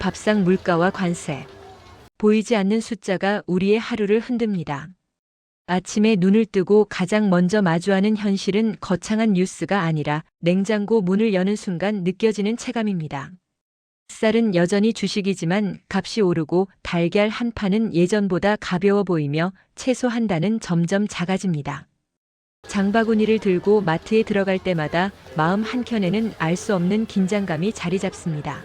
밥상 물가와 관세. 보이지 않는 숫자가 우리의 하루를 흔듭니다. 아침에 눈을 뜨고 가장 먼저 마주하는 현실은 거창한 뉴스가 아니라 냉장고 문을 여는 순간 느껴지는 체감입니다. 쌀은 여전히 주식이지만 값이 오르고 달걀 한 판은 예전보다 가벼워 보이며 채소 한 단은 점점 작아집니다. 장바구니를 들고 마트에 들어갈 때마다 마음 한켠에는 알 수 없는 긴장감이 자리 잡습니다.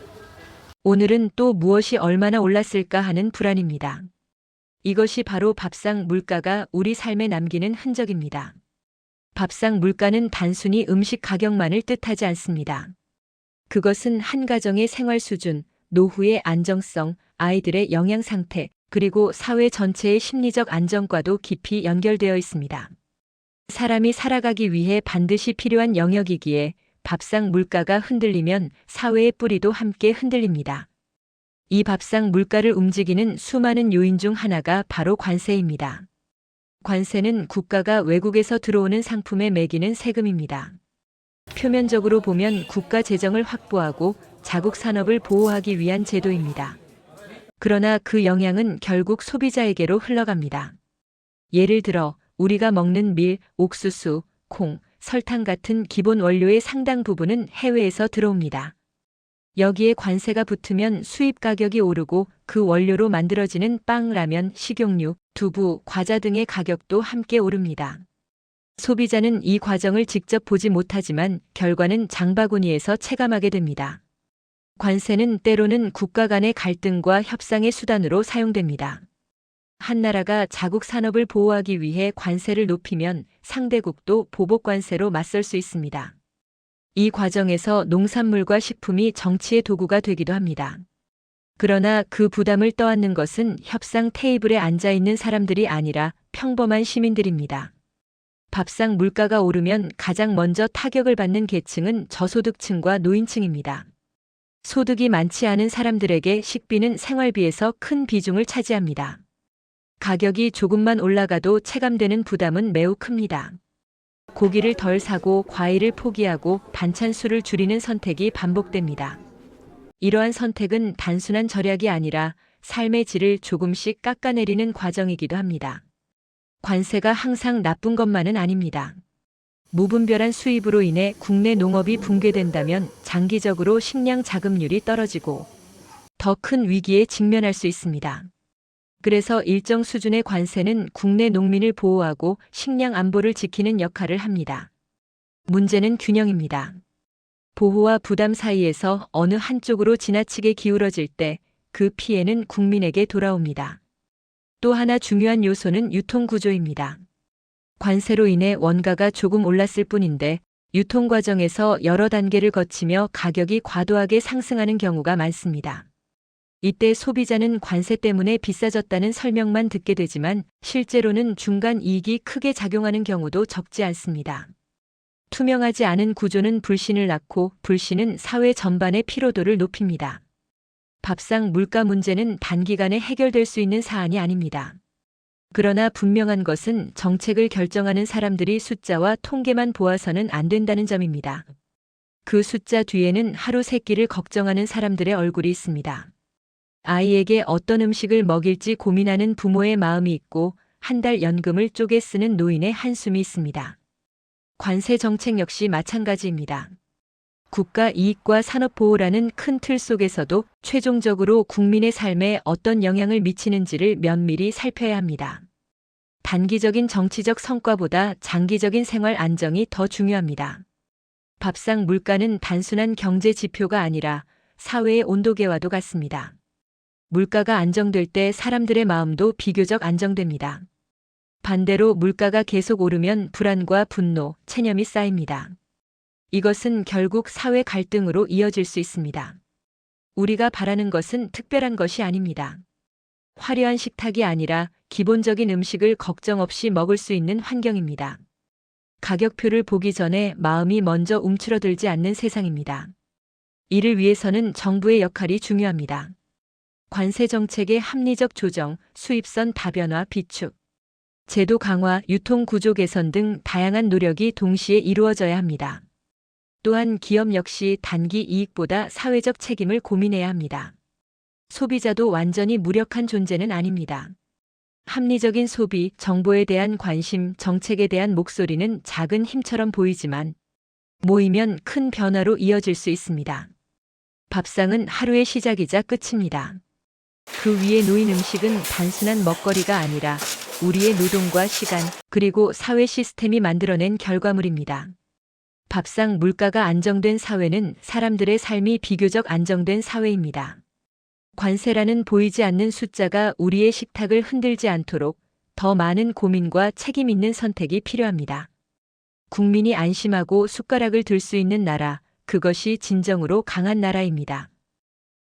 오늘은 또 무엇이 얼마나 올랐을까 하는 불안입니다. 이것이 바로 밥상 물가가 우리 삶에 남기는 흔적입니다. 밥상 물가는 단순히 음식 가격만을 뜻하지 않습니다. 그것은 한 가정의 생활 수준, 노후의 안정성, 아이들의 영양 상태, 그리고 사회 전체의 심리적 안정과도 깊이 연결되어 있습니다. 사람이 살아가기 위해 반드시 필요한 영역이기에 밥상 물가가 흔들리면 사회의 뿌리도 함께 흔들립니다. 이 밥상 물가를 움직이는 수많은 요인 중 하나가 바로 관세입니다. 관세는 국가가 외국에서 들어오는 상품에 매기는 세금입니다. 표면적으로 보면 국가 재정을 확보하고 자국 산업을 보호하기 위한 제도입니다. 그러나 그 영향은 결국 소비자에게로 흘러갑니다. 예를 들어 우리가 먹는 밀, 옥수수, 콩, 설탕 같은 기본 원료의 상당 부분은 해외에서 들어옵니다. 여기에 관세가 붙으면 수입 가격이 오르고 그 원료로 만들어지는 빵, 라면, 식용유, 두부, 과자 등의 가격도 함께 오릅니다. 소비자는 이 과정을 직접 보지 못하지만 결과는 장바구니에서 체감하게 됩니다. 관세는 때로는 국가 간의 갈등과 협상의 수단으로 사용됩니다. 한 나라가 자국 산업을 보호하기 위해 관세를 높이면 상대국도 보복 관세로 맞설 수 있습니다. 이 과정에서 농산물과 식품이 정치의 도구가 되기도 합니다. 그러나 그 부담을 떠안는 것은 협상 테이블에 앉아 있는 사람들이 아니라 평범한 시민들입니다. 밥상 물가가 오르면 가장 먼저 타격을 받는 계층은 저소득층과 노인층입니다. 소득이 많지 않은 사람들에게 식비는 생활비에서 큰 비중을 차지합니다. 가격이 조금만 올라가도 체감되는 부담은 매우 큽니다. 고기를 덜 사고 과일을 포기하고 반찬 수를 줄이는 선택이 반복됩니다. 이러한 선택은 단순한 절약이 아니라 삶의 질을 조금씩 깎아내리는 과정이기도 합니다. 관세가 항상 나쁜 것만은 아닙니다. 무분별한 수입으로 인해 국내 농업이 붕괴된다면 장기적으로 식량 자급률이 떨어지고 더 큰 위기에 직면할 수 있습니다. 그래서 일정 수준의 관세는 국내 농민을 보호하고 식량 안보를 지키는 역할을 합니다. 문제는 균형입니다. 보호와 부담 사이에서 어느 한쪽으로 지나치게 기울어질 때 그 피해는 국민에게 돌아옵니다. 또 하나 중요한 요소는 유통구조입니다. 관세로 인해 원가가 조금 올랐을 뿐인데 유통 과정에서 여러 단계를 거치며 가격이 과도하게 상승하는 경우가 많습니다. 이때 소비자는 관세 때문에 비싸졌다는 설명만 듣게 되지만 실제로는 중간 이익이 크게 작용하는 경우도 적지 않습니다. 투명하지 않은 구조는 불신을 낳고 불신은 사회 전반의 피로도를 높입니다. 밥상 물가 문제는 단기간에 해결될 수 있는 사안이 아닙니다. 그러나 분명한 것은 정책을 결정하는 사람들이 숫자와 통계만 보아서는 안 된다는 점입니다. 그 숫자 뒤에는 하루 세 끼를 걱정하는 사람들의 얼굴이 있습니다. 아이에게 어떤 음식을 먹일지 고민하는 부모의 마음이 있고 한 달 연금을 쪼개 쓰는 노인의 한숨이 있습니다. 관세 정책 역시 마찬가지입니다. 국가 이익과 산업 보호라는 큰 틀 속에서도 최종적으로 국민의 삶에 어떤 영향을 미치는지를 면밀히 살펴야 합니다. 단기적인 정치적 성과보다 장기적인 생활 안정이 더 중요합니다. 밥상 물가는 단순한 경제 지표가 아니라 사회의 온도계와도 같습니다. 물가가 안정될 때 사람들의 마음도 비교적 안정됩니다. 반대로 물가가 계속 오르면 불안과 분노, 체념이 쌓입니다. 이것은 결국 사회 갈등으로 이어질 수 있습니다. 우리가 바라는 것은 특별한 것이 아닙니다. 화려한 식탁이 아니라 기본적인 음식을 걱정 없이 먹을 수 있는 환경입니다. 가격표를 보기 전에 마음이 먼저 움츠러들지 않는 세상입니다. 이를 위해서는 정부의 역할이 중요합니다. 관세 정책의 합리적 조정, 수입선 다변화 비축, 제도 강화, 유통 구조 개선 등 다양한 노력이 동시에 이루어져야 합니다. 또한 기업 역시 단기 이익보다 사회적 책임을 고민해야 합니다. 소비자도 완전히 무력한 존재는 아닙니다. 합리적인 소비, 정보에 대한 관심, 정책에 대한 목소리는 작은 힘처럼 보이지만 모이면 큰 변화로 이어질 수 있습니다. 밥상은 하루의 시작이자 끝입니다. 그 위에 놓인 음식은 단순한 먹거리가 아니라 우리의 노동과 시간, 그리고 사회 시스템이 만들어낸 결과물입니다. 밥상 물가가 안정된 사회는 사람들의 삶이 비교적 안정된 사회입니다. 관세라는 보이지 않는 숫자가 우리의 식탁을 흔들지 않도록 더 많은 고민과 책임 있는 선택이 필요합니다. 국민이 안심하고 숟가락을 들 수 있는 나라, 그것이 진정으로 강한 나라입니다.